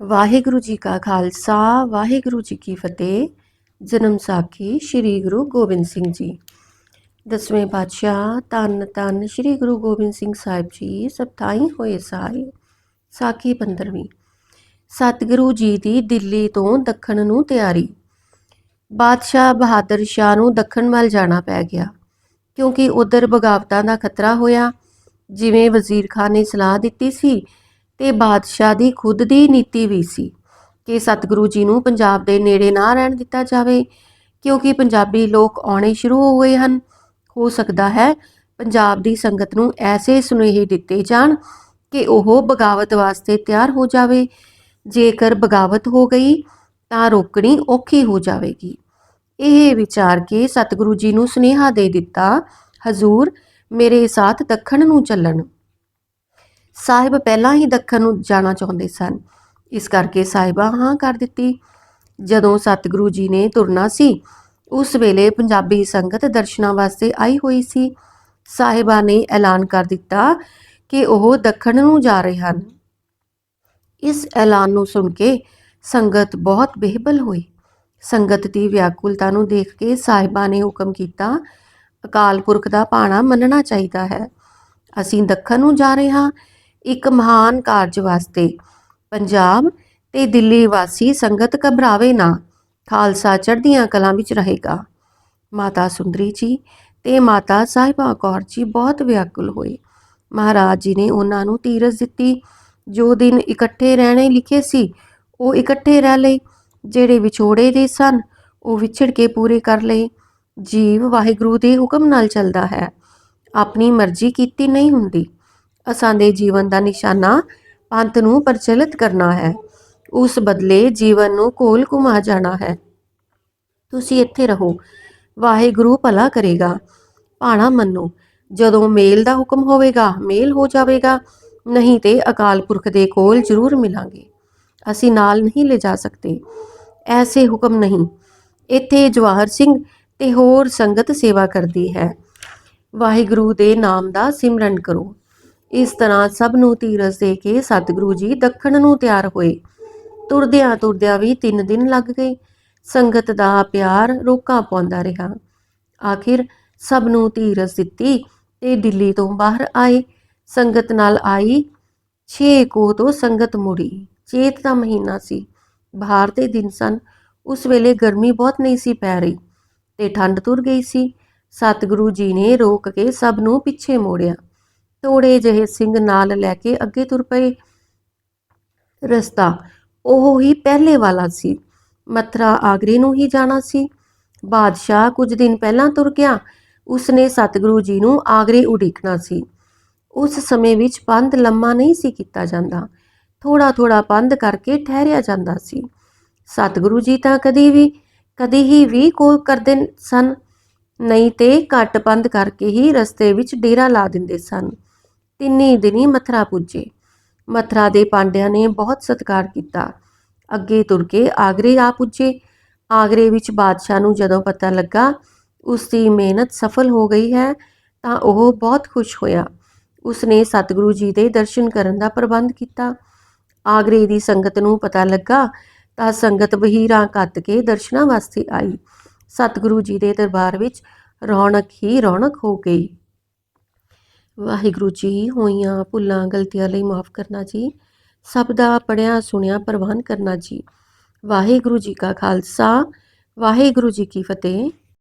ਵਾਹਿਗੁਰੂ ਜੀ ਕਾ ਖਾਲਸਾ, ਵਾਹਿਗੁਰੂ ਜੀ ਕੀ ਫਤਿਹ। ਜਨਮ ਸਾਖੀ ਸ੍ਰੀ ਗੁਰੂ ਗੋਬਿੰਦ ਸਿੰਘ ਜੀ। ਦਸਵੇਂ ਪਾਤਸ਼ਾਹ, ਧੰਨ ਧੰਨ ਸ੍ਰੀ ਗੁਰੂ ਗੋਬਿੰਦ ਸਿੰਘ ਸਾਹਿਬ ਜੀ ਸਪਤਾਈ ਹੋਏ ਸਾਰੇ। ਸਾਖੀ 15ਵੀਂ ਸਤਿਗੁਰੂ ਜੀ ਦੀ ਦਿੱਲੀ ਤੋਂ ਦੱਖਣ ਨੂੰ ਤਿਆਰੀ। ਬਾਦਸ਼ਾਹ ਬਹਾਦਰ ਸ਼ਾਹ ਨੂੰ ਦੱਖਣ ਵੱਲ ਜਾਣਾ ਪੈ ਗਿਆ, ਕਿਉਂਕਿ ਉਧਰ ਬਗਾਵਤਾਂ ਦਾ ਖਤਰਾ ਹੋਇਆ। ਜਿਵੇਂ ਵਜ਼ੀਰ ਖਾਨ ਨੇ ਸਲਾਹ ਦਿੱਤੀ ਸੀ ਤੇ ਬਾਦਸ਼ਾਹ ਦੀ ਖੁਦ ਦੀ ਨੀਤੀ ਵੀ ਸੀ ਕਿ ਸਤਿਗੁਰੂ ਜੀ ਨੂੰ ਪੰਜਾਬ ਦੇ ਨੇੜੇ ਨਾ ਰਹਿਣ ਦਿੱਤਾ ਜਾਵੇ, ਕਿਉਂਕਿ ਪੰਜਾਬੀ ਲੋਕ ਆਉਣੇ ਸ਼ੁਰੂ ਹੋ ਗਏ ਹਨ। ਹੋ ਸਕਦਾ ਹੈ ਪੰਜਾਬ ਦੀ ਸੰਗਤ ਨੂੰ ਐਸੇ ਸੁਨੇਹੇ ਦਿੱਤੇ ਜਾਣ ਕਿ ਉਹ ਬਗਾਵਤ ਵਾਸਤੇ ਤਿਆਰ ਹੋ ਜਾਵੇ। ਜੇਕਰ ਬਗਾਵਤ ਹੋ ਗਈ, ਤਾਂ ਰੋਕਣੀ ਔਖੀ ਹੋ ਜਾਵੇਗੀ। ਇਹ ਵਿਚਾਰ ਕੇ ਸਤਿਗੁਰੂ ਜੀ ਨੂੰ ਸੁਨੇਹਾ ਦੇ ਦਿੱਤਾ, ਹਜ਼ੂਰ, ਮੇਰੇ ਸਾਥ ਦੱਖਣ ਨੂੰ ਚੱਲਣ। ਸਾਹਿਬ ਪਹਿਲਾਂ ਹੀ ਦੱਖਣ ਨੂੰ ਜਾਣਾ ਚਾਹੁੰਦੇ ਸਨ। ਇਸ ਕਰਕੇ ਸਾਹਿਬਾ ਹਾਂ ਕਰ ਦਿੱਤੀ। ਜਦੋਂ ਸਤਿਗੁਰੂ ਜੀ ਨੇ ਤੁਰਨਾ ਸੀ, ਉਸ ਵੇਲੇ ਪੰਜਾਬੀ ਸੰਗਤ ਦਰਸ਼ਨਾਂ ਵਾਸਤੇ ਆਈ ਹੋਈ ਸੀ। ਸਾਹਿਬਾ ਨੇ ਐਲਾਨ ਕਰ ਦਿੱਤਾ ਕਿ ਉਹ ਦੱਖਣ ਨੂੰ ਜਾ ਰਹੇ ਹਨ। ਇਸ ਐਲਾਨ ਨੂੰ ਸੁਣ ਕੇ ਸੰਗਤ ਬਹੁਤ ਬੇਹਬਲ ਹੋਈ। ਸੰਗਤ ਦੀ ਵਿਆਕੁਲਤਾ ਨੂੰ ਦੇਖ ਕੇ ਸਾਹਿਬਾ ਨੇ ਹੁਕਮ ਕੀਤਾ, ਅਕਾਲ ਪੁਰਖ ਦਾ ਭਾਣਾ ਮੰਨਣਾ ਚਾਹੀਦਾ ਹੈ। ਅਸੀਂ ਦੱਖਣ ਨੂੰ ਜਾ ਰਹੇ ਹਾਂ। ਇੱਕ ਮਹਾਨ ਕਾਰਜ ਵਾਸਤੇ। ਪੰਜਾਬ ਤੇ ਦਿੱਲੀ ਵਾਸੀ ਸੰਗਤ ਘਬਰਾਵੇ ਨਾ, ਖਾਲਸਾ ਚੜ੍ਹਦੀਆਂ ਕਲਾਂ ਵਿੱਚ ਰਹੇਗਾ। ਮਾਤਾ ਸੁੰਦਰੀ ਜੀ ਤੇ ਮਾਤਾ ਸਾਹਿਬਾ ਕੌਰ ਜੀ ਬਹੁਤ ਵਿਆਕੁਲ ਹੋਏ। ਮਹਾਰਾਜ ਜੀ ਨੇ ਉਹਨਾਂ ਨੂੰ ਧੀਰਜ ਦਿੱਤੀ, ਜੋ ਦਿਨ ਇਕੱਠੇ ਰਹਿਣੇ ਲਿਖੇ ਸੀ, ਉਹ ਇਕੱਠੇ ਰਹਿ ਲਏ। ਜਿਹੜੇ ਵਿਛੋੜੇ ਦੇ ਸਨ, ਉਹ ਵਿਛੜ ਕੇ ਪੂਰੇ ਕਰ ਲਏ। ਜੀਵ ਵਾਹਿਗੁਰੂ ਦੇ ਹੁਕਮ ਨਾਲ ਚੱਲਦਾ ਹੈ। ਆਪਣੀ ਮਰਜ਼ੀ ਕੀਤੀ ਨਹੀਂ ਹੁੰਦੀ। ਅਸਾਂ ਦੇ ਜੀਵਨ ਦਾ ਨਿਸ਼ਾਨਾ ਪੰਥ ਨੂੰ ਪ੍ਰਚਲਿਤ ਕਰਨਾ ਹੈ। ਉਸ ਬਦਲੇ ਜੀਵਨ ਨੂੰ ਕੋਲ ਘੁਮਾ ਜਾਣਾ ਹੈ। ਤੁਸੀਂ ਇੱਥੇ ਰਹੋ। ਵਾਹਿਗੁਰੂ ਭਲਾ ਕਰੇਗਾ। ਭਾਣਾ ਮੰਨੋ, ਜਦੋਂ ਮੇਲ ਦਾ ਹੁਕਮ ਹੋਵੇਗਾ, ਮੇਲ ਹੋ ਜਾਵੇਗਾ। ਨਹੀਂ ਤੇ ਅਕਾਲ ਪੁਰਖ ਦੇ ਕੋਲ ਜ਼ਰੂਰ ਮਿਲਾਂਗੇ। ਅਸੀਂ ਨਾਲ ਨਹੀਂ ਲੈ ਜਾ ਸਕਦੇ। ਐਸੇ ਹੁਕਮ ਨਹੀਂ। ਇੱਥੇ ਜਵਾਹਰ ਸਿੰਘ ਤੇ ਹੋਰ ਸੰਗਤ ਸੇਵਾ ਕਰਦੀ ਹੈ। ਵਾਹਿਗੁਰੂ ਦੇ ਨਾਮ ਦਾ ਸਿਮਰਨ ਕਰੋ। ਇਸ ਤਰ੍ਹਾਂ ਸਭ ਨੂੰ ਧੀਰਜ ਦੇ ਕੇ ਸਤਿਗੁਰੂ ਜੀ ਦੱਖਣ ਨੂੰ ਤਿਆਰ ਹੋਏ। ਤੁਰਦਿਆਂ ਤੁਰਦਿਆਂ ਵੀ 3 ਦਿਨ ਲੱਗ ਗਏ। ਸੰਗਤ ਦਾ ਪਿਆਰ ਰੋਕਾ ਪਾਉਂਦਾ ਰਿਹਾ। ਆਖਿਰ ਸਭ ਨੂੰ ਧੀਰਜ ਦਿੱਤੀ ਤੇ ਦਿੱਲੀ ਤੋਂ ਬਾਹਰ ਆਏ। ਸੰਗਤ ਨਾਲ ਆਈ। 6 ਕੋ ਤੋਂ ਸੰਗਤ ਮੁੜੀ। ਚੇਤ ਦਾ ਮਹੀਨਾ ਸੀ। ਬਾਹਰ ਦੇ ਦਿਨ ਸਨ। ਉਸ ਵੇਲੇ ਗਰਮੀ ਬਹੁਤ ਨਹੀਂ ਸੀ ਪੈ ਰਹੀ ਤੇ ਠੰਡ ਤੁਰ ਗਈ ਸੀ। ਸਤਿਗੁਰੂ ਜੀ ਨੇ ਰੋਕ ਕੇ ਸਭ ਨੂੰ ਪਿੱਛੇ ਮੋੜਿਆ। ਤੋੜੇ ਜਿਹੇ ਸਿੰਘ ਨਾਲ ਲੈ ਕੇ ਅੱਗੇ ਤੁਰ ਪਏ। ਰਸਤਾ ਉਹ ਹੀ ਪਹਿਲੇ ਵਾਲਾ ਸੀ। ਮਥਰਾ ਆਗਰੇ ਨੂੰ ਹੀ ਜਾਣਾ ਸੀ। ਬਾਦਸ਼ਾਹ ਕੁਝ ਦਿਨ ਪਹਿਲਾਂ ਤੁਰ ਗਿਆ। ਉਸਨੇ ਸਤਿਗੁਰੂ ਜੀ ਨੂੰ ਆਗਰੇ ਉਡੀਕਣਾ ਸੀ। ਉਸ ਸਮੇਂ ਵਿੱਚ ਪੰਧ ਲੰਮਾ ਨਹੀਂ ਸੀ ਕੀਤਾ ਜਾਂਦਾ। ਥੋੜਾ ਥੋੜਾ ਪੰਧ ਕਰਕੇ ਠਹਿਰਿਆ ਜਾਂਦਾ ਸੀ। ਸਤਿਗੁਰੂ ਜੀ ਤਾਂ ਕਦੇ ਵੀ, ਕਦੇ ਹੀ ਵੀ ਕੋ ਕਰਦੇ ਸਨ। ਨਹੀਂ ਤੇ ਘੱਟ ਪੰਧ ਕਰਕੇ ਹੀ ਰਸਤੇ ਵਿੱਚ ਡੇਰਾ ਲਾ ਦਿੰਦੇ ਸਨ। ਤਿੰਨੇ ਦਿਨੀ ਮਥਰਾ ਪੁੱਜੇ। ਮਥਰਾ ਦੇ ਪਾਂਡਿਆਂ ਨੇ ਬਹੁਤ ਸਤਿਕਾਰ ਕੀਤਾ। ਅੱਗੇ ਤੁਰ ਕੇ ਆਗਰੇ ਆ ਪੁੱਜੇ। ਆਗਰੇ ਵਿੱਚ ਬਾਦਸ਼ਾਹ ਨੂੰ ਜਦੋਂ ਪਤਾ ਲੱਗਾ ਉਸ ਦੀ ਮਿਹਨਤ ਸਫਲ ਹੋ ਗਈ ਹੈ, ਤਾਂ ਉਹ ਬਹੁਤ ਖੁਸ਼ ਹੋਇਆ। ਉਸਨੇ ਸਤਿਗੁਰੂ ਜੀ ਦੇ ਦਰਸ਼ਨ ਕਰਨ ਦਾ ਪ੍ਰਬੰਧ ਕੀਤਾ। ਆਗਰੇ ਦੀ ਸੰਗਤ ਨੂੰ ਪਤਾ ਲੱਗਾ ਤਾਂ ਸੰਗਤ ਬਹੀਰਾਂ ਕੱਤ ਕੇ ਦਰਸ਼ਨਾਂ ਵਾਸਤੇ ਆਈ। ਸਤਿਗੁਰੂ ਜੀ ਦੇ ਦਰਬਾਰ ਵਿੱਚ ਰੌਣਕ ਹੀ ਰੌਣਕ ਹੋ ਗਈ। ਵਾਹਿਗੁਰੂ ਜੀ, ਹੋਈਆਂ ਭੁੱਲਾਂ ਗਲਤੀਆਂ ਲਈ ਮਾਫ ਕਰਨਾ ਜੀ। ਸਭ ਦਾ ਪੜਿਆ ਸੁਣਿਆ, ਪ੍ਰਵਾਨ ਕਰਨਾ ਜੀ। ਵਾਹਿਗੁਰੂ ਜੀ ਕਾ ਖਾਲਸਾ, ਵਾਹਿਗੁਰੂ ਜੀ ਕੀ ਫਤਿਹ।